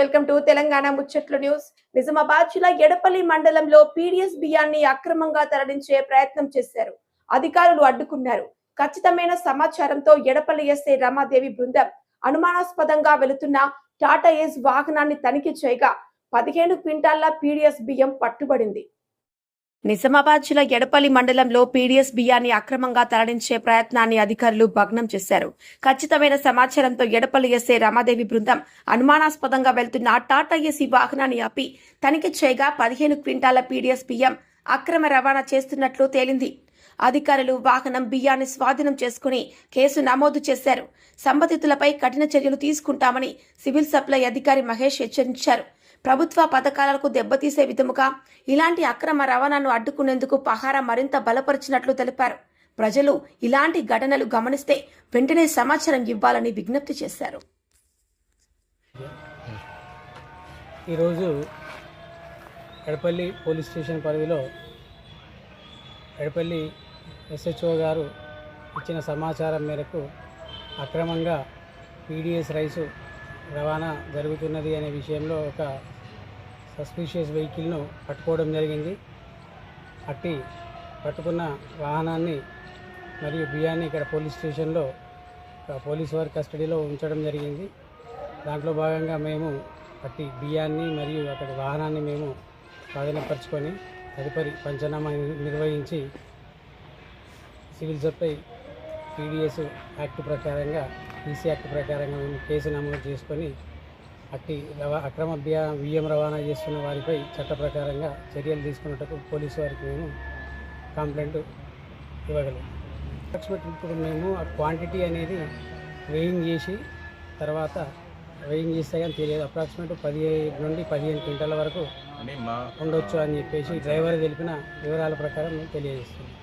Welcome to Telangana ముచ్చట్లు news. Nizamabad జిల్లా ఎడపల్లి మండలంలో పీడిఎస్ బియ్యాన్ని అక్రమంగా తరలించే ప్రయత్నం చేశారు. అధికారులు అడ్డుకున్నారు. ఖచ్చితమైన సమాచారంతో ఎడపల్లి ఎస్ఐ రమాదేవి బృందం అనుమానాస్పదంగా వెళుతున్న టాటా ఏస్ వాహనాన్ని తనిఖీ చేయగా పదిహేను క్వింటాళ్ళ పీడిఎస్ బియ్యం పట్టుబడింది. నిజామాబాద్ జిల్లా ఎడపల్లి మండలంలో పీడీఎస్ బియ్యాన్ని అక్రమంగా తరలించే ప్రయత్నాన్ని అధికారులు భగ్నం చేశారు. ఖచ్చితమైన సమాచారంతో ఎడపల్లి ఎస్ఏ రమాదేవి బృందం అనుమానాస్పదంగా వెళ్తున్న టాటా ఏసీ వాహనాన్ని ఆపి తనిఖీ చేయగా పదిహేను క్వింటాల పీడీఎస్ బియ్యం అక్రమ రవాణా చేస్తున్నట్లు తేలింది. అధికారులు వాహనం బియ్యాన్ని స్వాధీనం చేసుకుని కేసు నమోదు చేశారు. సంబంధితులపై కఠిన చర్యలు తీసుకుంటామని సివిల్ సప్లై అధికారి మహేష్ హెచ్చరించారు. ప్రభుత్వ పథకాలకు దెబ్బతీసే విధముగా ఇలాంటి అక్రమ రవాణాను అడ్డుకునేందుకు పహారా మరింత బలపరిచినట్లు తెలిపారు. ప్రజలు ఇలాంటి ఘటనలు గమనిస్తే వెంటనే సమాచారం ఇవ్వాలని విజ్ఞప్తి చేశారు. ఈరోజు ఎడపల్లి పోలీస్ స్టేషన్ పరిధిలో ఎడపల్లి ఎస్హెచ్ఓ గారు ఇచ్చిన సమాచారం మేరకు అక్రమంగా పీడిఎస్ రైసు రవాణా జరుగుతున్నది అనే విషయంలో ఒక సస్పీషియస్ వెహికల్ను పట్టుకోవడం జరిగింది. అట్టి పట్టుకున్న వాహనాన్ని మరియు బియ్యాన్ని ఇక్కడ పోలీస్ స్టేషన్లో ఒక పోలీస్ వారి కస్టడీలో ఉంచడం జరిగింది. దాంట్లో భాగంగా మేము అట్టి బియ్యాన్ని మరియు అక్కడి వాహనాన్ని మేము స్వాధీనపరచుకొని తదుపరి పంచనామా నిర్వహించి సివిల్ సప్లై పీడిఎస్ యాక్ట్ ప్రకారంగా ఈసీ యాక్ట్ ప్రకారంగా మేము కేసు నమోదు చేసుకొని అట్టి రవా అక్రమ బియ్య బియ్యం రవాణా చేస్తున్న వారిపై చట్ట ప్రకారంగా చర్యలు తీసుకున్నట్టుకు పోలీసు వారికి మేము కంప్లైంట్ ఇవ్వగలం అప్రాక్సిమేట్ ఇప్పుడు మేము ఆ క్వాంటిటీ అనేది వెయింగ్ చేసి తర్వాత వెయింగ్ చేస్తే కానీ తెలియదు. అప్రాక్సిమేట్ పదిహేను నుండి పదిహేను క్వింటాల వరకు ఉండొచ్చు అని చెప్పేసి డ్రైవర్ తెలిపిన వివరాల ప్రకారం మేము తెలియజేస్తున్నాం.